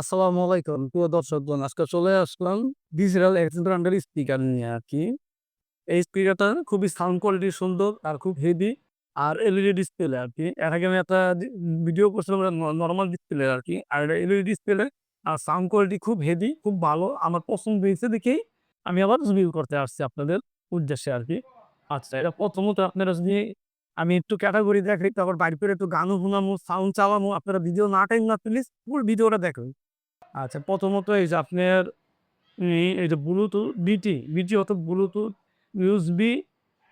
আসসালামু আলাইকুম। প্রিয় দর্শকগণ, আজকে চলে আসলাম ডিজিটাল এক্সেন্টার স্পিকার নিয়ে আর কি। এই স্পিকারটা খুবই সাউন্ড কোয়ালিটি সুন্দর আর খুব হেভি আর এলইডি ডিসপ্লে আর কি। এর আগে আমি একটা ভিডিও করছিলাম নর্মাল ডিসপ্লে আর কি। আর এলইডি ডিসপ্লে আর সাউন্ড কোয়ালিটি খুব হেভি খুব ভালো। আমার পছন্দ হয়েছে দেখেই আমি আবার রিভিউ করতে আসছি আপনাদের উদ্দেশ্যে আর কি। আচ্ছা এটা প্রথমত আপনারা যদি আমি একটু ক্যাটাগরি দেখাই, তারপর বাড়ি করে একটু গানও শোনামো সাউন্ড চালামো, আপনারা ভিডিও না টাইম না প্লিজ ফুল ভিডিওটা দেখুন। আচ্ছা প্রথমত এই যে আপনার এই- যে ব্লুটুথ বিটি বিটি অত Bluetooth USB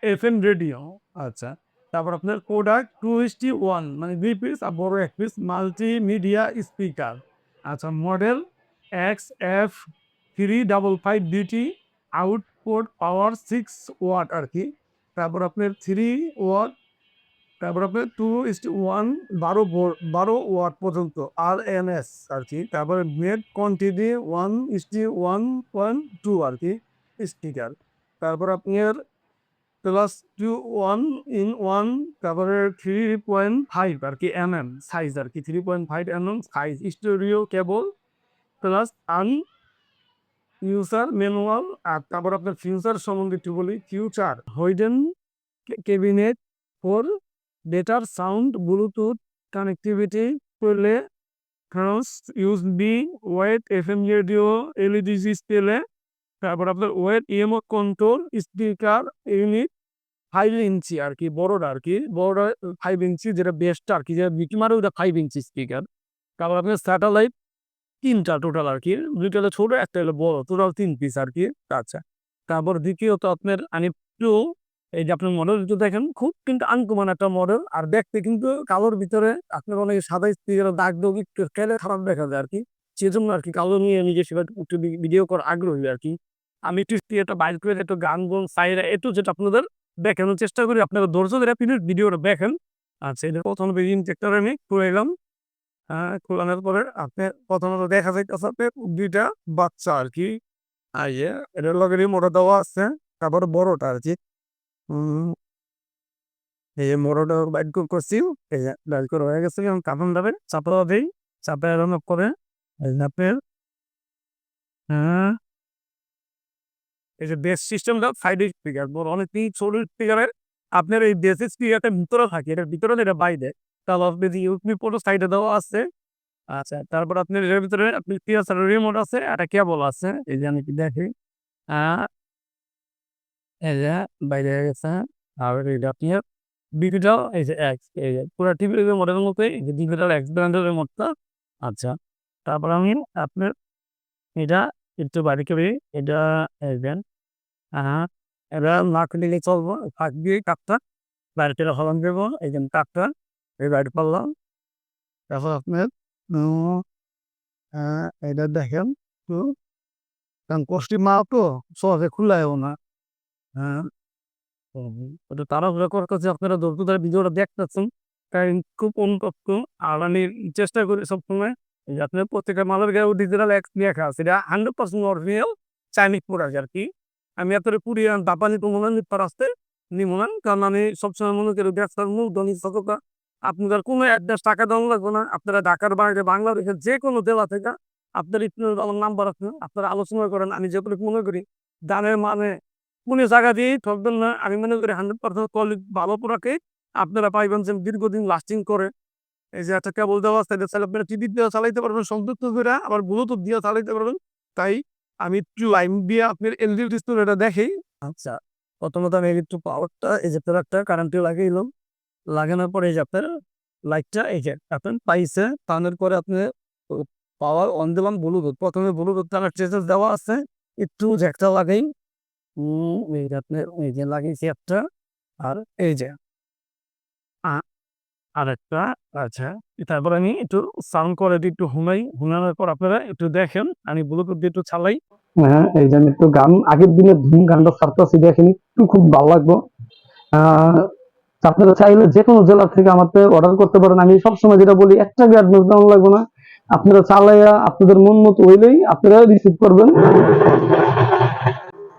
F M radio আচ্ছা তারপর আপনার প্রোডাক্ট টু টি ওয়ান মানে দুই পিস আর বড় এক পিস মাল্টি মিডিয়া স্পিকার আচ্ছা model X F three double five BT output power six watt আর কি, তারপর আপনার থ্রি ওয়াট তারপর আপনার টু ইস্টি ওয়ান বারো বারো ওয়াট পর্যন্ত আর এন এস আর কি তারপরে মেড কোয়ান্টিটি ওয়ান ইস্টি ওয়ান পয়েন্ট টু আর কি স্পিকার তারপর আপনার plus two one in one তারপরে থ্রি পয়েন্ট ফাইভ আর কি এম এম সাইজ আর কি three point five M M size stereo cable plus an user manual আর তারপর আপনার ফিউচার সম্বন্ধে একটু বলি। Feature wooden cabinet for better sound Bluetooth connectivity করলে খাস USB weight F M radio LED display তারপর আপনার weight EMO control speaker unit five inch আর কি বড়টা আর কি বড়টা ফাইভ ইঞ্চি যেটা বেস্ট আর কি, যেটা বিকি মারে ওটা ফাইভ ইঞ্চি স্পিকার তারপর আপনার স্যাটেলাইট তিনটা টোটাল আর কি, দুইটা হলো ছোট, একটা হলো বড় টোটাল তিন পিস আর কি আচ্ছা। তারপর দ্বিতীয়ত আপনার আমি একটু এই যে আপনার মডেল দেখেন, খুব কিন্তু আনকমন একটা মডেল আর দেখতে কিন্তু কালোর ভিতরে আপনার অনেক সাদা স্পিকার দাগ দাগ একটু খেলে খারাপ দেখা যায় আর কি সেজন্য আর কি কালো নিয়ে নিজে সেটা একটু ভিডিও করার আগ্রহী আর কি আমি একটু স্পিকারটা বাইর করে একটু গান গুন, সাইরা একটু যেটা আপনাদের দেখানোর চেষ্টা করি। আপনারা ধৈর্য ধরে পিনিট ভিডিওটা দেখেন। আচ্ছা এটা প্রথম ইনজেক্টর আমি খুলে এলাম হ্যাঁ খোলানোর পরে আপনি প্রথমত দেখা যাইতেছে আপনার দুইটা বাচ্চা আর কি আর ইয়ে এটার লগে মোটা দেওয়া আছে, তারপরে বড়টা আর কি এই যে করছি, এই যে বাইট করে হয়ে গেছে যাবে চাপা করে আপনার হ্যাঁ। এই যে বেস সিস্টেমটা সাইড স্পিকার অনেক ছোট স্পিকারের আপনার এই বেস স্পিকারটা ভিতরে থাকে, এটার ভিতরে এটা বাইরে। তাহলে আপনি যে ইউপি পুরো সাইডে দেওয়া আছে আচ্ছা তারপর আপনার এর ভিতরে আপনি পিয়াসার রিমোট আছে একটা কেবল আছে, এই যে আমি কি দেখি যে বাইরে গেছে আর এটা আপনার ডিজিটাল এই যে এক্স এই যে পুরো টিভির মডেলের মতো এই যে ডিজিটাল এক্স ব্র্যান্ডের রিমোটটা আচ্ছা তারপর আমি আপনার এটা একটু বাড়ি করে, এটা দেন হ্যাঁ এটা না খুলে চলবো, ফাঁক দিয়ে কাপটা বাড়িতে হলন দেবো, এই যে কাপটা, এই বাড়ি পারলাম তারপর আপনার এটা দেখেন, তো, কারণ কষ্টি মাল তো সহজে খুলায়ও না। হ্যাঁ। তাই খুব আর আমি চেষ্টা করি সবসময় আপনার প্রত্যেকটা মালের ডিজিটাল লেখা আছে। পার্সেন্ট চাইনিজ আর কি আমি কারণ আমি সবসময় মনে করি মূল আপনাদের কোনো অ্যাড্রেস টাকা দেওয়া লাগবে না। আপনারা ঢাকার বাইরে, বাংলাদেশের যে কোনো দেওয়া থেকে আপনার নাম্বার আছে। আপনারা আলোচনা করেন। আমি যেগুলো মনে করি দানের মানে কোনো জায়গা দিয়ে ঠকবেন না। আমি মনে করি হান্ড্রেড পার্সেন্ট কোয়ালিটি ভালো প্রোডাক্টে আপনারা পাইবেন যে দীর্ঘদিন লাস্টিং করে। এই যে একটা কেবল দেওয়া আছে আপনারা টিভি দিয়ে চালাইতে পারবেন সংযুক্ত করে আবার ব্লুটুথ দিয়ে চালাইতে পারবেন। তাই আমি একটু লাইন দিয়ে আপনার এলডি ডিসপ্লে এটা দেখি আচ্ছা প্রথমত আমি একটু পাওয়ারটা এই যে প্রোডাক্টটা কারেন্টে লাগাইলাম লাগানোর পরে এই যে আপনার লাইটটা এই যে আপনার পাইছে পাওয়ার পরে আপনি পাওয়ার অন দিলাম ব্লুটুথ প্রথমে ব্লুটুথ তার ট্রেসেস দেওয়া আছে, একটু জ্যাকটা লাগাই। এই যে লাগিয়েছি একটা আর এই যে আর একটা আচ্ছা তারপর আমি একটু সাউন্ড একটু পর আপনারা একটু দেখেন আমি ব্লুটুথ দিয়ে একটু চালাই। হ্যাঁ এই যে একটু গান আগের দিনে ধুম গানটা ছাড়তেছি দেখেন একটু খুব ভালো আহ, আপনারা চাইলে যে কোনো জেলা থেকে আমাকে অর্ডার করতে পারেন। আমি সবসময় যেটা বলি একটা অ্যাডভান্স লাগবে না। আপনারা চালাইয়া আপনাদের মন মতো হইলেই আপনারা রিসিভ করবেন।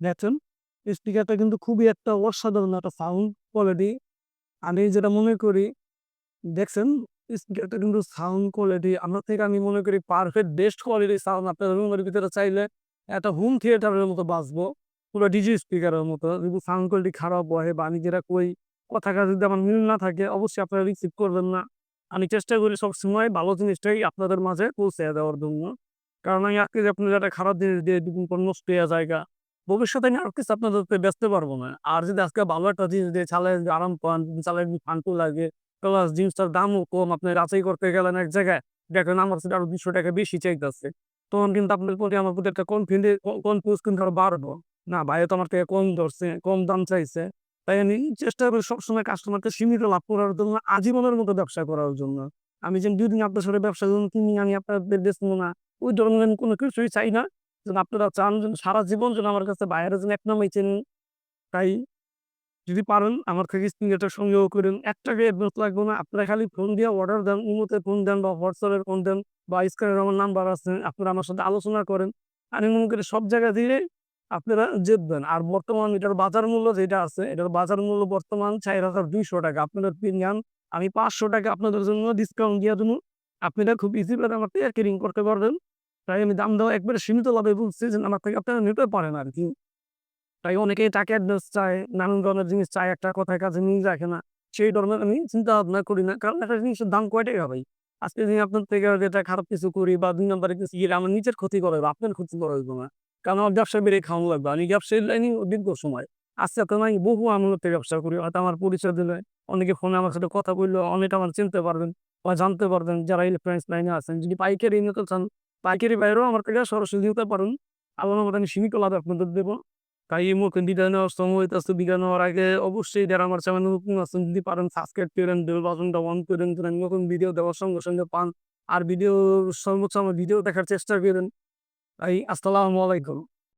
দেখছেন স্পিকারটা কিন্তু খুবই একটা অসাধারণ একটা সাউন্ড কোয়ালিটি আমি যেটা মনে করি, দেখছেন স্পিকারটা কিন্তু সাউন্ড কোয়ালিটি আমার থেকে আমি মনে করি পারফেক্ট বেস্ট কোয়ালিটির সাউন্ড আপনার রুমের ভিতরে চাইলে একটা হোম থিয়েটারের মতো বাঁচবো পুরো ডিজি স্পিকারের মতো। যদি সাউন্ড কোয়ালিটি খারাপ হয় বা আমি যেটা কই, কথা কাজ যদি আমার মিল না থাকে, অবশ্যই আপনারা রিসিভ করবেন না। আমি চেষ্টা করি সবসময় ভালো জিনিসটাই আপনাদের মাঝে পৌঁছে দেওয়ার জন্য। কারণ আমি আজকে যে আপনার একটা খারাপ জিনিস দিয়ে নষ্ট হয়ে জায়গা ভবিষ্যতে আমি আর কিছু আপনাদেরকে বেচতে পারব না। আর যদি আজকে ভালো একটা জিনিস দিয়ে চালে আরাম পান চালে ফান্টু লাগে, প্লাস জিনিসটার দামও কম, আপনি যাচাই করতে গেলেন এক জায়গায়, দেখেন আমার সাথে আরও দুশো টাকা বেশি চাইতেছে। তখন কিন্তু আপনার প্রতি আমার প্রতি একটা কনফিডেন্স কনফিউজ কিন্তু আরও বাড়বো। না ভাই তো আমার থেকে কম ধরছে, কম দাম চাইছে। তাই আমি চেষ্টা করি সবসময় কাস্টমারকে সীমিত লাভ করার জন্য, আজীবনের মতো ব্যবসা করার জন্য। আমি যেন দুদিন আপনার সাথে ব্যবসা করুন কিনি আমি আপনাদের বেচবো না, ওই ধরনের কোনো কিছুই চাই না। যেন আপনারা চান যেন সারা জীবন যেন আমার কাছে বাইরে যেন এক নামাই চেনেন তাই যদি পারেন আমার থেকে স্ক্রিনটা সংগ্রহ করেন। এক টাকা অ্যাডভান্স লাগবে না? আপনারা খালি ফোন দিয়ে অর্ডার দেন, ইমোতে ফোন দেন বা হোয়াটসঅ্যাপের ফোন দেন বা স্ক্রিনের আমার নাম্বার আছে, আপনারা আমার সাথে আলোচনা করেন। আমি মনে করি সব জায়গা দিয়ে আপনারা জিতবেন আর বর্তমান এটার বাজার মূল্য যেটা আছে, এটার বাজার মূল্য বর্তমান চার হাজার দুইশো টাকা। আপনাদের প্রিমিয়াম আমি পাঁচশো টাকা আপনাদের জন্য ডিসকাউন্ট দিয়ে দেবো। আপনারা খুব ইজি করে আমার কেরিং করতে পারবেন। তাই আমি দাম দেওয়া একবারে সীমিত লাভে বলছি যে আমার থেকে আপনারা নিতে পারেন আর কি তাই অনেকেই টাকা অ্যাডভান্স চায়, নানান ধরনের জিনিস চায়, একটা কথায় কাজে নিয়ে রাখে না। সেই ধরনের আমি চিন্তা ভাবনা করি না। কারণ একটা জিনিসের দাম কয় টাকা ভাই? আজকে যদি আপনার থেকে যেটা খারাপ কিছু করি বা দুই নম্বরে কিছু গেলে আমার নিজের ক্ষতি করে বা আপনার ক্ষতি করে হইবো না। কারণ আমার ব্যবসা বেড়ে খাওয়ানো লাগবে। আমি ব্যবসায়ী লাইনে দীর্ঘ সময়। আজকে তো আমি বহু আমলতে ব্যবসা করি। হয়তো আমার পরিচয় দিলে অনেকে ফোনে আমার সাথে কথা বলল, অনেকে আমার চিনতে পারবেন বা জানতে পারবেন। যারা ইলেকট্রনিক্স লাইনে আছেন, যদি পাইকারি নিতে চান পাইকারি বাইরেও আমার থেকে সরাসরি দিতে পারুন আল্লাহ আমি সীমিত লাভ আপনাদের দেবো। তাই এই মুখে বিদায় অষ্টম আসতে বিদায় নেওয়ার আগে অবশ্যই যারা আমার চ্যানেল নতুন আছেন, যদি পারেন সাবস্ক্রাইব করেন বেল বাটনটা অন করেন আমি নতুন ভিডিও দেওয়ার সঙ্গে সঙ্গে পান। আর ভিডিও সর্বোচ্চ আমার ভিডিও দেখার চেষ্টা করেন। তাই আসসালামু আলাইকুম।